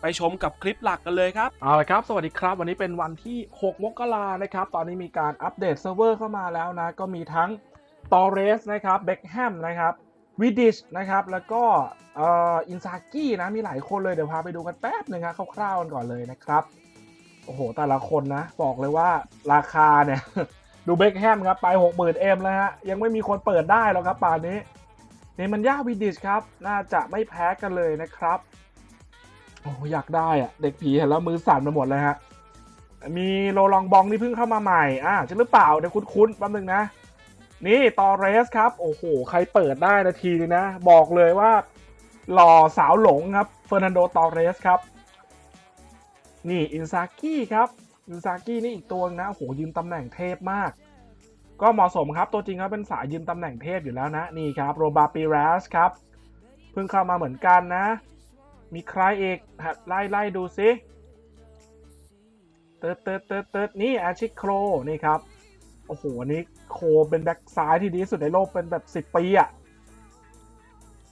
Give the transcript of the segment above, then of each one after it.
ไปชมกับคลิปหลักกันเลยครับ เอาละครับ สวัสดีครับ วันนี้เป็นวันที่ 6 มกรานะครับ ตอนนี้มีการอัปเดตเซิร์ฟเวอร์เข้ามาแล้วนะ ก็มีทั้งตอเรสนะครับเบคแฮมนะครับวิดิชนะครับ แล้วก็อินซากินะ มีหลายคนเลย เดี๋ยวพาไปดูกันแป๊บหนึ่งครับคร่าวๆกันก่อนเลยนะครับ โอ้โห แต่ละคนนะ บอกเลยว่าราคาเนี่ย ดูเบคแฮมครับไป 60,000เอ็มแล้วฮะ ยังไม่มีคนเปิดได้หรอกครับป่านนี้เนมันย่าวิดิชครับ น่าจะไม่แพ้กันเลยนะครับ โอ้อยากได้อะเด็กผีเห็นแล้วมือสั่นไปหมดเลยฮะ มีโรลองบองที่เพิ่งเข้ามาใหม่ อ่าใช่หรือเปล่าเดี๋ยวคุ้นๆแป๊บนึงนะ นี่ตอเรสครับ โอ้โห ใครเปิดได้นาทีนึงนะ บอกเลยว่า หล่อสาวหลงครับเฟอร์นันโดตอเรสครับ นี่อินซากิครับอินซากินี่อีกตัวนึงนะโอ้โหยืนตำแหน่งเทพมาก ก็เหมาะสมครับตัวจริงเขาเป็นสายยืนตำแหน่งเทพอยู่แล้วนะ นี่ครับโรบาปิรัสครับ เพิ่งเข้ามาเหมือนกันนะ มีใครอีกหัดไล่ไล่ดูซิเติร์ดเติร์ดเติร์ดเติร์ดนี่อาชิโครนี่ครับ โอ้โหอันนี้โคเป็นแบ็กซ้ายที่ดีที่สุดในโลกเป็นแบบสิบปีอะ่ะ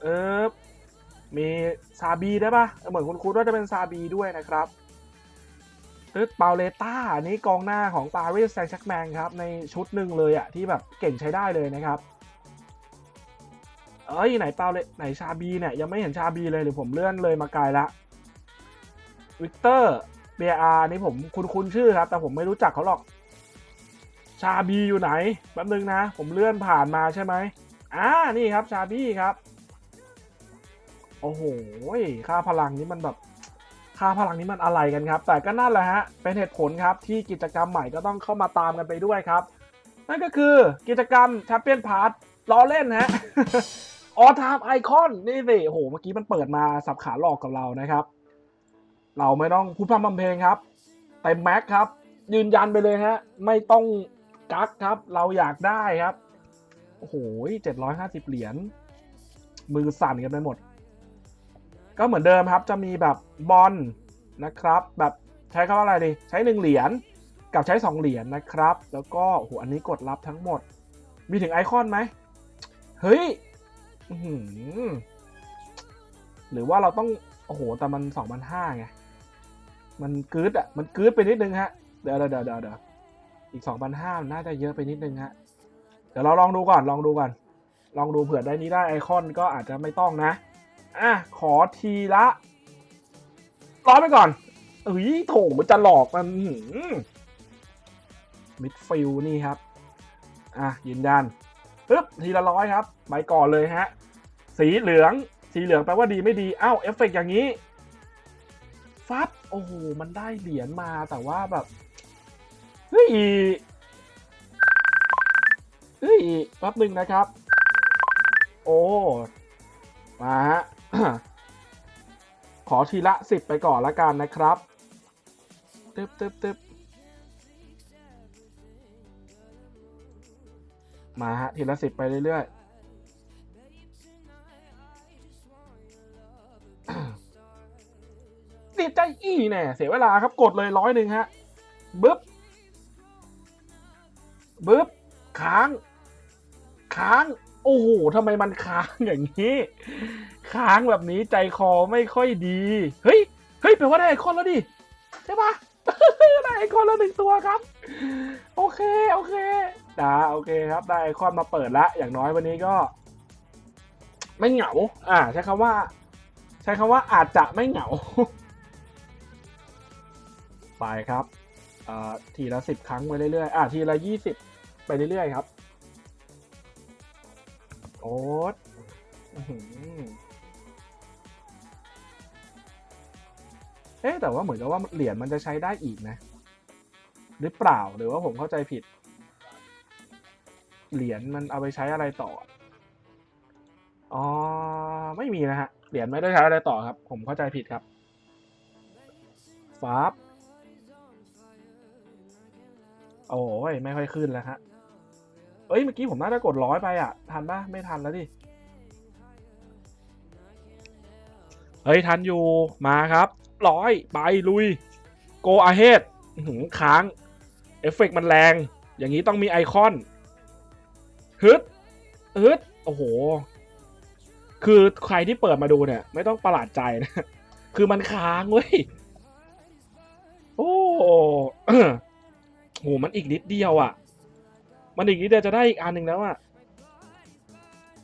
เออมีซาบีได้ปะเหมือนคุณคุณว่าจะเป็นซาบีด้วยนะครับตึ๊ดเปาเลต้าอันนี้กองหน้าของปารีสแซงต์แชร์กแมงครับ ในชุดหนึ่งเลยอะ่ะ ที่แบบเก่งใช้ได้เลยนะครับ เอ้ยไหนเปล่าเลยไหนชาบีเนี่ยยังไม่เห็นชาบีเลยหรือผมเลื่อนเลยมาไกลละวิกเตอร์เบียอานี่ผมคุ้นคุ้นชื่อครับ แต่ผมไม่รู้จักเขาหรอก ชาบีอยู่ไหนแป๊บนึงนะ ผมเลื่อนผ่านมาใช่ไหมอ่านี่ครับชาบีครับโอ้โหค่าพลังนี้มันแบบค่าพลังนี้มันอะไรกันครับ แต่ก็นั่นแหละฮะเป็นเหตุผลครับที่กิจกรรมใหม่ก็ต้องเข้ามาตามกันไปด้วยครับ นั่นก็คือกิจกรรมแชมเปี้ยนพาร์ทล้อเล่นฮะ ออทามไอคอนนี่สิโอ้โหเมื่อกี้มันเปิดมาสับขาหลอกกับเรานะครับ เราไม่ต้องพูดพร่ำทำเพลงครับเต็มแม็กครับ ยืนยันไปเลยฮะ ไม่ต้องกักครับ เราอยากได้ครับ โอ้โหเจ็ดร้อยห้าสิบเหรียญมือสั่นกันไปหมด ก็เหมือนเดิมครับ จะมีแบบบอลนะครับ แบบใช้คำว่าอะไรดี ใช้หนึ่งเหรียญกับใช้สองเหรียญนะครับ แล้วก็โอ้โหอันนี้กดรับทั้งหมด มีถึงไอคอนไหมเฮ้ย หรือว่าเราต้อง โอ้โห แต่มันสองพันห้าไง มันกึดอะ มันกึดไปนิดนึงฮะ เดี๋ยวเดี๋ยวเดี๋ยวเดี๋ยวอีกสองพันห้าน่าจะเยอะไปนิดนึงฮะ เดี๋ยวเราลองดูก่อน ลองดูก่อน ลองดูเผื่อได้นี้ได้ไอคอนก็อาจจะไม่ต้องนะ อะ ขอทีละร้อยไปก่อนเอ้ยโถมันจะหลอกมันมิดฟิลนี่ครับ อะยืนยัน ปึ๊บทีละร้อยครับไปก่อนเลยฮะ สีเหลือง สีเหลืองแปลว่าดีไม่ดีอ้าวเอฟเฟกต์อย่างนี้ฟับโอ้โหมันได้เหรียญมาแต่ว่าแบบเฮ้ยเฮ้ยแป๊บหนึ่งนะครับ โอ้มาฮะขอทีละสิบไปก่อนละกันนะครับตึ๊บตึ๊บตึ๊บ มาฮะทีละสิบไปเรื่อยๆติดใจอีแน่เสียเวลาครับกดเลยร้อยหนึ่งฮะบึ๊บบึ๊บค้าง ค้าง โอ้โหทำไมมันค้างอย่างนี้ ค้างแบบนี้ใจคอไม่ค่อยดี เฮ้ย เฮ้ยแปลว่าได้ไอคอนแล้วดิ ใช่ปะได้ไอคอนแล้วหนึ่งตัวครับ โอเค โอเค จ้าโอเคครับ ได้ไอคอนมาเปิดละอย่างน้อยวันนี้ก็ ไม่เหงา อ่า ใช้คำว่า ใช้คำว่าอาจจะไม่เหงา ไปครับอ่าทีละสิบครั้งไปเรื่อยๆอ่าทีละยี่สิบไปเรื่อยๆครับโอ๊ตเอ๊ะแต่ว่าเหมือนกับว่าเหรียญมันจะใช้ได้อีกนะ หรือเปล่าหรือว่าผมเข้าใจผิด เหรียญมันเอาไปใช้อะไรต่อ อ๋อ ไม่มีนะฮะ เหรียญไม่ได้ใช้อะไรต่อครับ ผมเข้าใจผิดครับฟาบโอ้ยไม่ค่อยขึ้นแล้วฮะ เอ้ย เมื่อกี้ผมน่าจะกดร้อยไปอะ ทันปะไม่ทันแล้วดิ เฮ้ย ทันอยู่ มาครับ ร้อยไปลุย โกอาเฮดค้าง เอฟเฟกต์มันแรง อย่างนี้ต้องมีไอคอน ฮึดฮึดโอ้โห คือใครที่เปิดมาดูเนี่ย ไม่ต้องประหลาดใจนะ คือมันค้างเว้ย โอ้โห มันอีกนิดเดียวอะ มันอีกนิดเดียวจะได้อีกอันหนึ่งแล้วอะ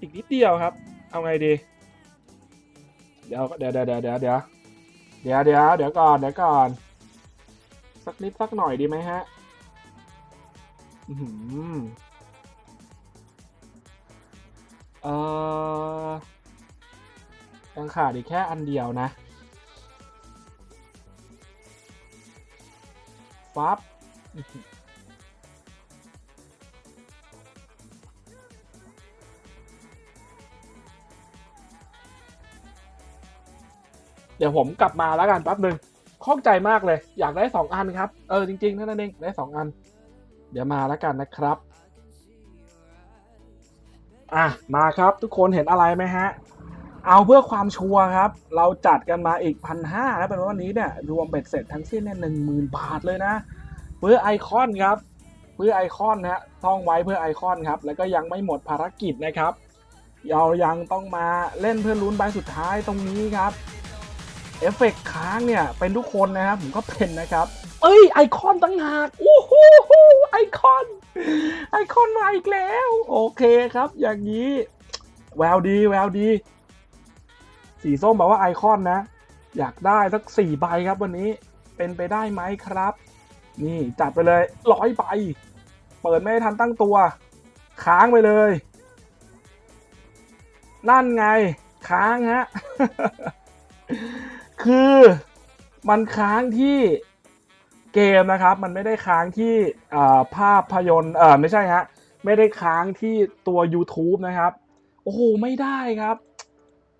อีกนิดเดียวครับ เอาไงดี เดี๋ยวเดี๋ยวเดี๋ยวเดี๋ยวเดี๋ยวเดี๋ยวเดี๋ยวเดี๋ยวก่อนเดี๋ยวก่อน สักนิดสักหน่อยดีไหมฮะ อือหือ เออยังขาดอีกแค่อันเดียวนะฟับเดี๋ยวผมกลับมาแล้วกันแป๊บหนึ่งข้องใจมากเลย อยากได้สองอันครับ เออจริงๆท่านั้นเองได้สองอัน เดี๋ยวมาแล้วกันนะครับ อะมาครับทุกคนเห็นอะไรไหมฮะ เอาเพื่อความชัวร์ครับ เราจัดกันมาอีกพันห้าแล้วเป็นวันนี้เนี่ยรวมเบ็ดเสร็จทั้งสิ้นเนี่ยหนึ่งหมื่นบาทเลยนะ เพื่อไอคอนครับ เพื่อไอคอนนะฮะท่องไว้เพื่อไอคอนครับ แล้วก็ยังไม่หมดภารกิจนะครับเรายังต้องมาเล่นเพื่อลุ้นใบสุดท้ายตรงนี้ครับเอฟเฟกต์ค้างเนี่ยเป็นทุกคนนะครับผมก็เป็นนะครับ เอ้ยไอคอนตั้งหากโอ้โห ไอคอน ไอคอนมาอีกแล้ว โอเคครับ อย่างนี้ แววดี แววดี สีส้มบอกว่าไอคอนนะ อยากได้สักสี่ใบครับวันนี้ เป็นไปได้ไหมครับ นี่จัดไปเลยร้อยใบ เปิดไม่ทันตั้งตัว ค้างไปเลย นั่นไง ค้างฮะ คือมันค้างที่ เกมนะครับมันไม่ได้ค้างที่ภาพยนตร์เออไม่ใช่ฮะไม่ได้ค้างที่ตัว YouTube นะครับ โอ้โห ไม่ได้ครับ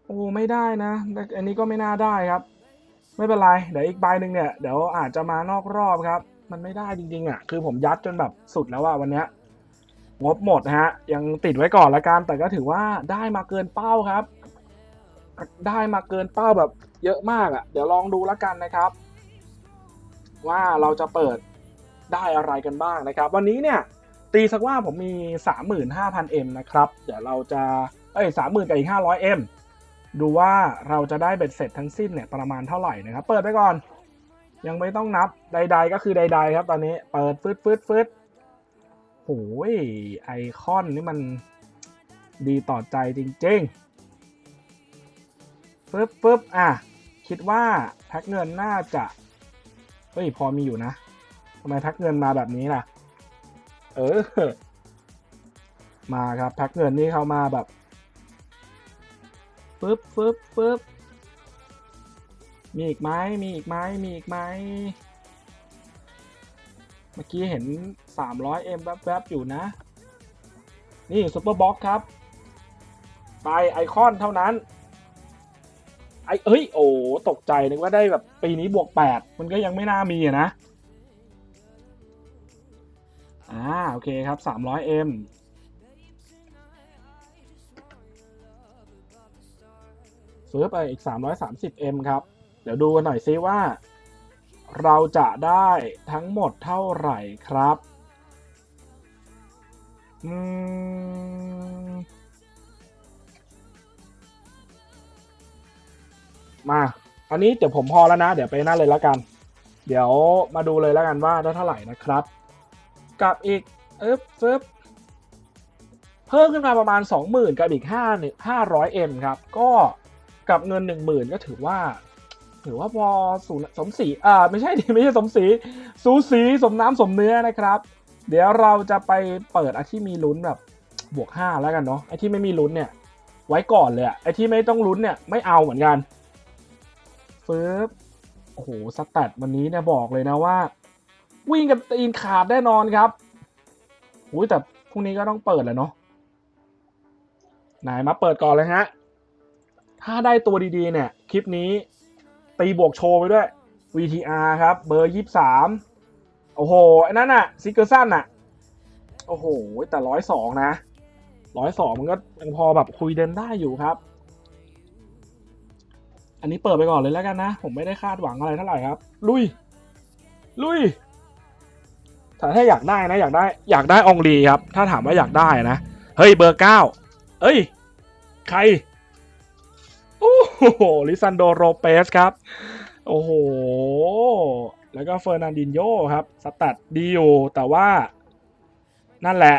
โอ้ไม่ได้นะ อันนี้ก็ไม่น่าได้ครับ ไม่เป็นไร เดี๋ยวอีกใบหนึ่งเนี่ย เดี๋ยวอาจจะมานอกรอบครับ มันไม่ได้จริงๆอะ คือผมยัดจนแบบสุดแล้วว่าวันเนี้ยงบหมดฮะ ยังติดไว้ก่อนละกัน แต่ก็ถือว่าได้มาเกินเป้าครับ ได้มาเกินเป้าแบบเยอะมากอะ เดี๋ยวลองดูละกันนะครับ ว่าเราจะเปิดได้อะไรกันบ้างนะครับ วันนี้เนี่ยตีสักว่าผมมี 35,000M นะครับ เดี๋ยวเราจะเอ้ย30,000กับอีก 500M ดูว่าเราจะได้เบ็ดเสร็จทั้งสิ้นเนี่ยประมาณเท่าไหร่นะครับ เปิดไปก่อน ยังไม่ต้องนับใด ๆ ก็คือใด ๆ ครับตอนนี้เปิดฟืดฟืดฟืดโอ้ยไอคอนนี่มันดีต่อใจจริงๆปึ๊บปึ๊บอะ คิดว่าแพ็คเงินน่าจะ เฮ้ย พอมีอยู่นะทำไมแพ็คเงินมาแบบนี้ล่ะ เออ มาครับแพ็คเงินนี่เขามาแบบปึ๊บปึ๊บปึ๊บมีอีกไหมมีอีกไหมมีอีกไหมเมื่อกี้เห็น 300M แวบๆอยู่นะ นี่ซุปเปอร์บ็อกครับ ไปไอคอนเท่านั้น อเอ้ย โอ้ตกใจนึกว่าได้แบบปีนี้บวก8มันก็ยังไม่น่ามีอะนะ อ่า โอเคครับ 300M ซื้อไปอีก 330M ครับ เดี๋ยวดูกันหน่อยซิว่า เราจะได้ทั้งหมดเท่าไหร่ครับ อืม มาอันนี้เดี๋ยวผมพอแล้วนะ เดี๋ยวไปนั่นเลยแล้วกัน เดี๋ยวมาดูเลยแล้วกันว่าได้เท่าไหร่นะครับกับอีกเอ๊บฟึบเพิ่มขึ้นมาประมาณ 20,000 กับอีก5 500M ครับ ก็กับเงิน 10,000 ก็ถือว่า ถือว่าพอสูสมสีอ่าไม่ใช่ดิไม่ใช่สมสีสูสีสมน้ำสมเนื้อนะครับ เดี๋ยวเราจะไปเปิดอันที่มีลุ้นแบบบวก 5 แล้วกันเนาะไอที่ไม่มีลุ้นเนี่ย ไว้ก่อนเลยอะไอที่ไม่ต้องลุ้นเนี่ยไม่เอาเหมือนกัน ฟึบโอ้โหสแตทวันนี้เนี่ยบอกเลยนะว่า วิ่งกับตีนขาดแน่นอนครับอุ้ยแต่พรุ่งนี้ก็ต้องเปิดแหละเนาะไหนมาเปิดก่อนเลยฮะ ถ้าได้ตัวดีๆ เนี่ย คลิปนี้ ตีบวกโชว์ไปด้วย VTR ครับ เบอร์23โโอ้โหไอ้นั่นน่ะซิกเกอร์สันน่ะโอ้โห แต่ร้อยสองนะร้อยสองมันก็ยังพอแบบคุยเดินได้อยู่ครับ อันนี้เปิดไปก่อนเลยแล้วกันนะ ผมไม่ได้คาดหวังอะไรเท่าไหร่ครับ ลุย ลุยแต่ถ้าอยากได้นะ อยากได้ อยากได้องลีครับ ถ้าถามว่าอยากได้นะ เฮ้ยเบอร์เก้าเอ้ย ใคร โอ้โห ลิซันโดโรเปสครับ โอ้โห แล้วก็เฟอร์นันดินโยครับสแตทดีอยู่แต่ว่า นั่นแหละ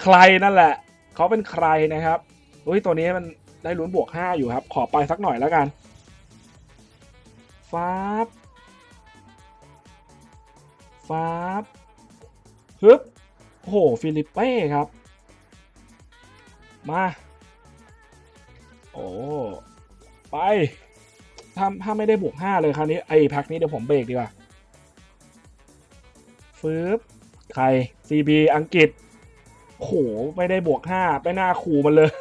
ใครนั่นแหละ เขาเป็นใครนะครับ อุ้ยตัวนี้มัน ได้ลุ้นบวกห้าอยู่ครับ ขอไปสักหน่อยแล้วกันฟาบฟาบฮึบโอ้โห ฟิลิปเป้ครับ มา โอ้ไปถ้าถ้าไม่ได้บวกห้าเลยคราวนี้ ไอ้แพ็คนี้เดี๋ยวผมเบรกดีกว่าฟืบใคร CB อังกฤษโห ไม่ได้บวกห้าไปหน้าขู่มันเลย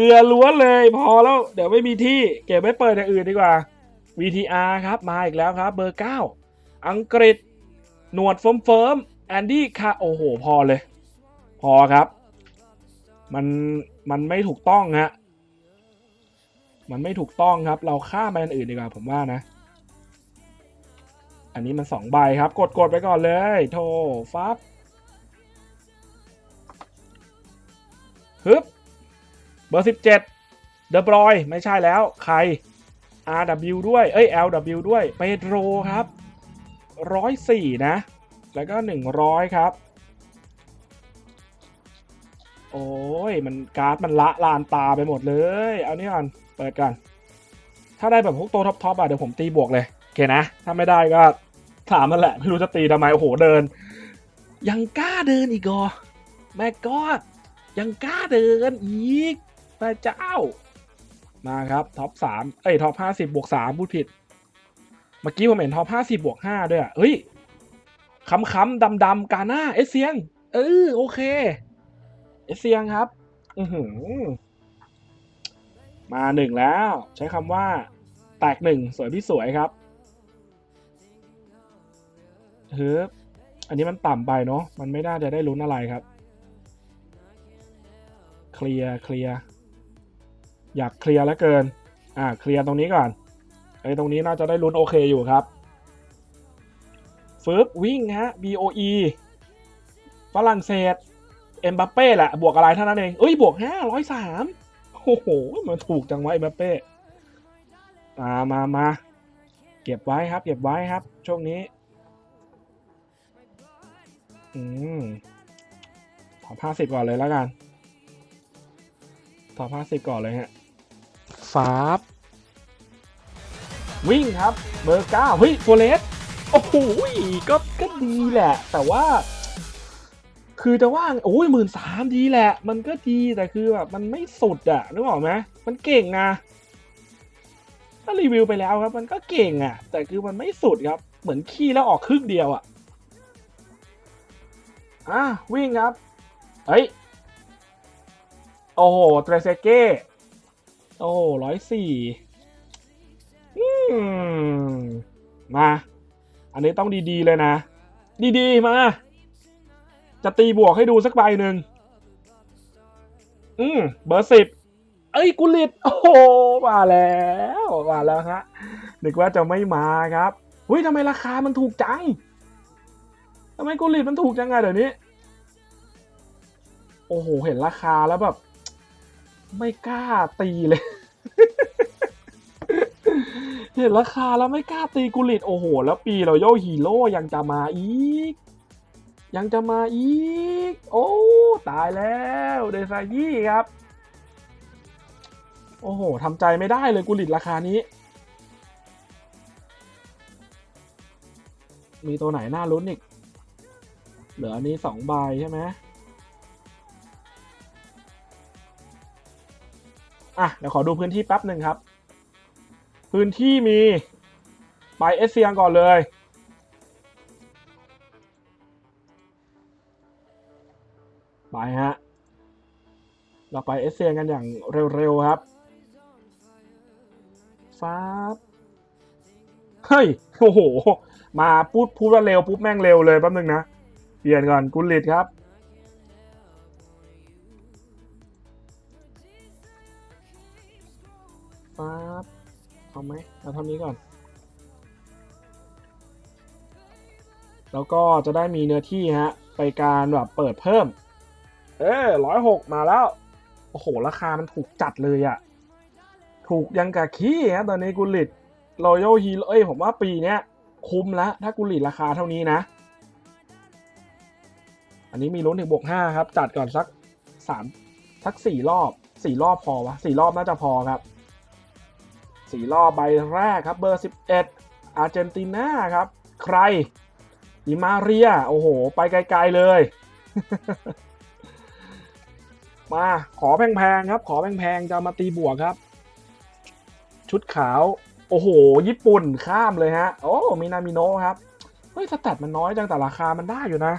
เกลือล้วนเลยพอแล้ว เดี๋ยวไม่มีที่เก็บไว้เปิดอย่างอื่นดีกว่า VTR ครับมาอีกแล้วครับ เบอร์ 9 อังกฤษ หนวดเฟิร์มเฟิร์มแอนดี้คาโอ้โห พอเลย พอครับ มัน มันไม่ถูกต้องฮะมันไม่ถูกต้องครับ เราข้ามไปอันอื่นดีกว่าผมว่านะ อันนี้มันสองใบครับ กดกดไปก่อนเลย โทฟับฮึบ เบอร์สิบเจ็ดเดบรอยไม่ใช่แล้ว ใคร RW ด้วย เอ้ย LW ด้วย เปโดรครับร้อยสี่นะ แล้วก็หนึ่งร้อยครับ โอ้ย มันการ์ดมันละลานตาไปหมดเลย เอานี่ก่อน เปิดก่อน ถ้าได้แบบพวกตัวท็อปทอปอะเดี๋ยวผมตีบวกเลย โอเคนะ ถ้าไม่ได้ก็ถามนั่นแหละ ไม่รู้จะตีทำไม โอ้โห เดิน ยังกล้าเดินอีกเหรอแม่กอดยังกล้าเดินอีก พระเจ้า มาครับท็อปสามเอ้ยท็อปห้าสิบบวกสามพูดผิด เมื่อกี้ผมเห็นท็อปห้าสิบบวกห้าด้วยอะเฮ้ยคำคำดำดำๆกาหน้าเอเซียง เออโอเคเอเซียงครับ อือหือมาหนึ่งแล้ว ใช้คำว่า แตกหนึ่งสวยพี่สวยครับเฮ้ยอันนี้มันต่ำไปเนาะมันไม่น่าจะได้ลุ้นอะไรครับ เคลียร์เคลียร์ อยากเคลียร์แล้วเกิน อ่าเคลียร์ตรงนี้ก่อนไอ้ตรงนี้น่าจะได้ลุ้นโอเคอยู่ครับฟึบวิ่งฮะ BOE ฝรั่งเศส เอ็มบัปเป้แหละ บวกอะไรเท่านั้นเอง เอ้ย บวกห้าร้อยสามโอ้โห มันถูกจังวะเอ็มบัปเป้มามามาเก็บไว้ครับ เก็บไว้ครับ ช่วงนี้ อืมขอผ้าสิบก่อนเลยแล้วกันต่อผ้าสิบก่อนเลยฮะ ฟาบวิ่งครับ เบอร์เก้าเฮ้ยตัวเลสโอ้โหก็ก็ดีแหละ แต่ว่า คือจะว่าโอ้ยหมื่นสามดีแหละ มันก็ดีแต่คือแบบมันไม่สุดอะนึกออกไหมมันเก่งอะถ้ารีวิวไปแล้วครับ มันก็เก่งอะแต่คือมันไม่สุดครับ เหมือนขี้แล้วออกครึ่งเดียวอะอะวิ่งครับเฮ้ยโอ้โหเตรเซเก้ โอ้ร้อยสี่มมา อันนี้ต้องดีๆเลยนะ ดีๆ มา จะตีบวกให้ดูสักใบหนึ่ง อืม เบอร์สิบ เอ้ย กุลิต โอ้โห มาแล้ว มาแล้วฮะ นึกว่าจะไม่มาครับเฮ้ยทำไมราคามันถูกจังทำไมกุลิตมันถูกจังไงเดี๋ยวนี้ โอ้โห เห็นราคาแล้วแบบ ไม่กล้าตีเลย เห็นราคาแล้วไม่กล้าตีกุลิตโอ้โห แล้วปีเราโยฮีโร่ยังจะมาอีก ยังจะมาอีก โอ้ตายแล้วเดซายี่ครับ โอ้โหทำใจไม่ได้เลยกุลิตราคานี้ มีตัวไหนน่าลุ้นอีก เหลืออันนี้สองใบใช่ไหม อะเดี๋ยวขอดูพื้นที่แป๊บหนึ่งครับ พื้นที่มีไปเอสเซียงก่อนเลย ไปฮะ เราไปเอสเซียงกันอย่างเร็ว ๆ ครับฟ้าบเฮ้ย โอ้โห มาพูดพูดว่าเร็ว ปุ๊บแม่งเร็วเลยแป๊บนึงนะ เปลี่ยนก่อนกุลิตครับ ท่านี้ก่อน แล้วก็จะได้มีเนื้อที่ฮะ ไปการแบบเปิดเพิ่ม เอ้ร้อยหกมาแล้ว โอ้โห ราคามันถูกจัดเลยอะถูกยังกะขี้ฮะตอนนี้กุลิตรอยัลฮีเอ้ย ผมว่าปีเนี้ย คุ้มแล้วถ้ากุลิตราคาเท่านี้นะ อันนี้มีลุ้นถึงบวกห้าครับ จัดก่อนสักสามสักสี่รอบสี่รอบพอวะสี่รอบน่าจะพอครับ สี่รอบใบแรกครับเบอร์ 11 อาร์เจนตินาครับ ใครดิมาเรีย โอ้โห ไปไกลๆเลย มาขอแพงๆครับ ขอแพงๆจะมาตีบวกครับ ชุดขาว โอ้โห ญี่ปุ่นข้ามเลยฮะ โอ้มินามิโนะครับ เฮ้ยสแตทมันน้อยจังแต่ราคามันได้อยู่นะ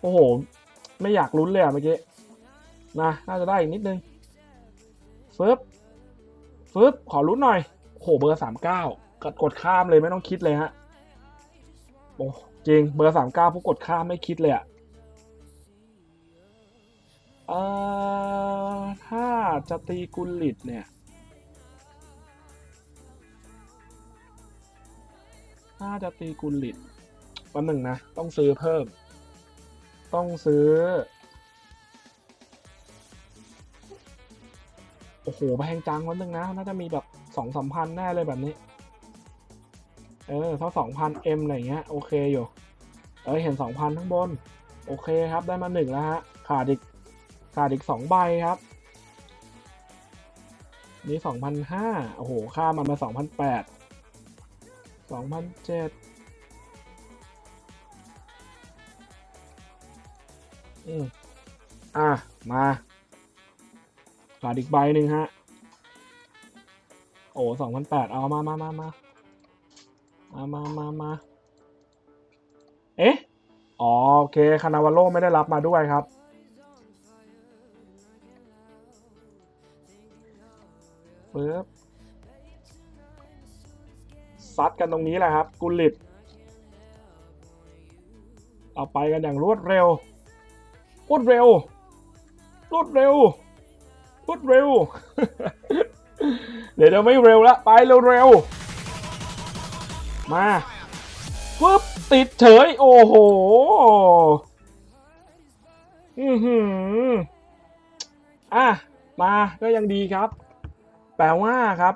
โอ้โห ไม่อยากลุ้นเลยอะเมื่อกี้นะน่าจะได้อีกนิดนึง ฟึบฟึบขอลุ้นหน่อยโอ้โหเบอร์สามเก้ากดกดข้ามเลยไม่ต้องคิดเลยฮะโอ้จริงเบอร์สามเก้าผู้กดข้ามไม่คิดเลยอะเอ่อถ้าจะตีกุลิตเนี่ยถ้าจะตีกุลิตแป๊บหนึ่งนะ ต้องซื้อเพิ่ม ต้องซื้อ โอ้โหแพงจังวันหนึ่งนะ น่าจะมีแบบสองสามพันแน่เลยแบบนี้ เออถ้าสองพันเอ็มอะไรเงี้ย โอเคอยู่ เออเห็นสองพันข้างบน โอเคครับ ได้มาหนึ่งแล้วฮะ ขาดอีก ขาดอีกสองใบครับ นี่สองพันห้าโอ้โห ค่ามันมาสองพันแปดสองพันเจ็ดอืมอะ มา ขาดอีกใบหนึ่งฮะ โอ้สองพันแปดเอามามามามามามามามาเอ๊ะ อ๋อโอเค คานาวาโลไม่ได้รับมาด้วยครับ ปึ๊บ ซัดกันตรงนี้แหละครับ กุลิตเอาไปกันอย่างรวดเร็ว รวดเร็ว รวดเร็ว รวดเร็ว เดี๋ยวจะไม่เร็วละ ไปเร็วๆ มาปึ๊บติดเฉย โอ้โห อือหือ อะ มาก็ยังดีครับ แปลว่าครับ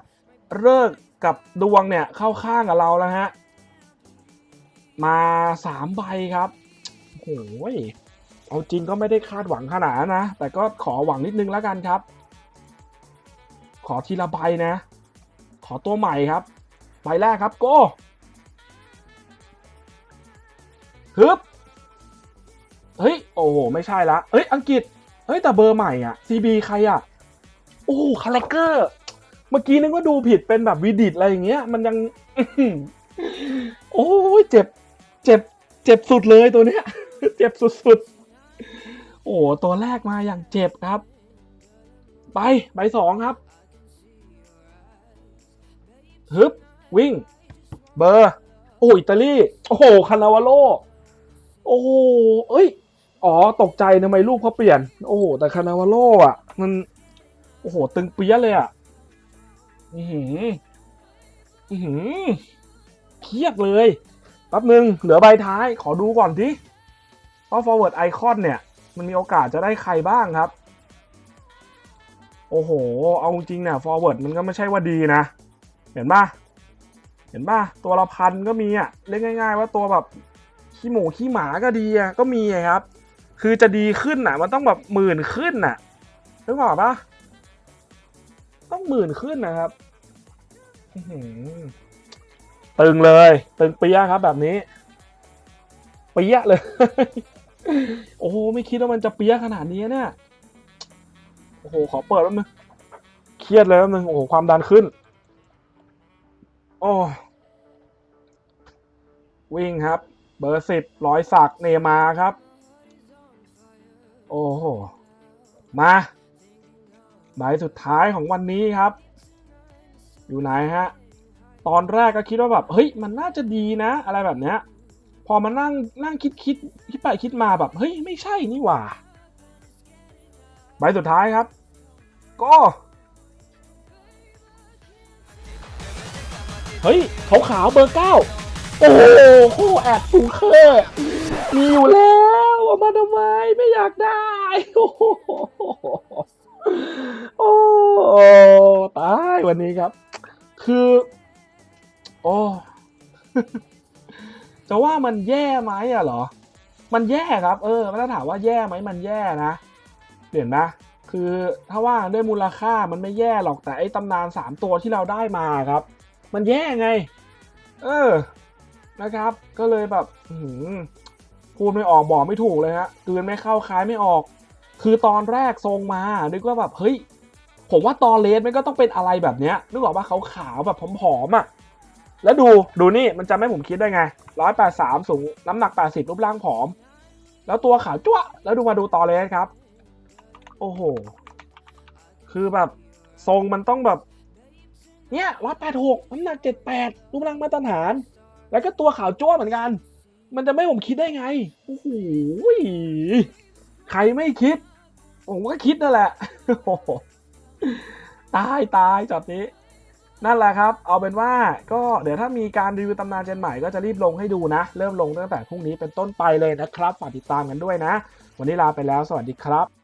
เลิกกับดวงเนี่ยเข้าข้างกับเราแล้วฮะ มาสามใบครับโอ้โหยเอาจริงก็ไม่ได้คาดหวังขนาดนั้นนะ แต่ก็ขอหวังนิดนึงแล้วกันครับ อทีละใบนะ ขอตัวใหม่ครับ ใบแรกครับโก้ฮึบเฮ้ย โอ้โห ไม่ใช่ละเฮ้ย อังกฤษ เฮ้ย แต่เบอร์ใหม่อะ CB ใครอะ โอ้คาแรคเกอร์ เมื่อกี้นึกว่าดูผิดเป็นแบบวีดิตอะไรอย่างเงี้ย มันยัง โอ้ยเจ็บ เจ็บ เจ็บสุดเลยตัวเนี้ย เจ็บสุดๆ โอ้ตัวแรกมาอย่างเจ็บครับ ไป ใบสองครับ ฮึบ วิ่ง เบอร์ โอ้อิตาลี โอ้โห คานาวาโล โอ้โห เอ้ย อ๋อ ตกใจทำไมรูปเขาเปลี่ยน โอ้โห แต่คานาวาโลอะ มัน โอ้โห ตึงเปี้ยเลยอะ อือหือ อือหือเครียดเลย แป๊บนึง เหลือใบท้าย ขอดูก่อนทีว่า forward icon เนี่ย มันมีโอกาสจะได้ใครบ้างครับ โอ้โห เอาจริงเนี่ย forward มันก็ไม่ใช่ว่าดีนะ เห็นป่ะเห็นป่ะตัวละพันก็มีอะเรียกง่าย ๆ ว่าตัวแบบขี้หมูขี้หมาก็ดีอะก็มีอะครับ คือจะดีขึ้นอะ มันต้องแบบหมื่นขึ้นอะนึกออกปะต้องหมื่นขึ้นนะครับตึงเลย ตึงเปียครับ แบบนี้เปียเลย โอ้โหไม่คิดว่ามันจะเปียขนาดนี้เนี่ยโอ้โหขอเปิดแป๊บนึงเครียดเลยแป๊บนึงโอ้โหความดันขึ้น โอ้วิ่งครับ เบอร์สิบร้อยสักเนมาครับ โอ้โห มาใบสุดท้ายของวันนี้ครับ อยู่ไหนฮะ ตอนแรกก็คิดว่าแบบเฮ้ยมันน่าจะดีนะ อะไรแบบเนี้ยพอมานั่งนั่งคิดคิดคิดไปคิดมาแบบเฮ้ยไม่ใช่นี่หว่าใบสุดท้ายครับ ก็ เฮ้ยขาวขาวเบอร์เก้าโอ้โหแอดฟูเคอร์มีอยู่แล้วเอามาทำไมไม่อยากได้ โอ้โหโอ้ตายวันนี้ครับ คือ โอ้จะว่ามันแย่ไหมอะเหรอ มันแย่ครับ เออถ้าถามว่าแย่ไหมมันแย่นะเห็นไหมคือถ้าว่าด้วยมูลค่ามันไม่แย่หรอกแต่ไอ้ตำนานสามตัวที่เราได้มาครับ มันแย่ไง เออ นะครับ ก็เลยแบบหืพูดไม่ออกบอกไม่ถูกเลยฮะกลืนไม่เข้าคายไม่ออก คือตอนแรกทรงมานึกว่าแบบเฮ้ยผมว่าตอนเลสมันก็ต้องเป็นอะไรแบบเนี้ยนึกออกว่าเขาขาวแบบผอมๆอะ แล้วดูดูนี่มันจะไม่ผมคิดได้ไงร้อยแปดสามสูงน้ำหนักแปดสิบรูปร่างผอม แล้วตัวขาวจ้วะแล้วดูมาดูตอนเลสครับ โอ้โห คือแบบทรงมันต้องแบบ เนี่ยร้อยแปดหกน้ำหนักเจ็ดแปดรูปร่างมาตรฐาน แล้วก็ตัวขาวจ้วเหมือนกัน มันจะไม่ผมคิดได้ไงโอ้โหใครไม่คิด ผมก็คิดนั่นแหละตายตายจอดนี้ นั่นแหละครับ เอาเป็นว่าก็เดี๋ยวถ้ามีการรีวิวตำนานเจนใหม่ก็จะรีบลงให้ดูนะ เริ่มลงตั้งแต่พรุ่งนี้เป็นต้นไปเลยนะครับ ฝากติดตามกันด้วยนะ วันนี้ลาไปแล้ว สวัสดีครับ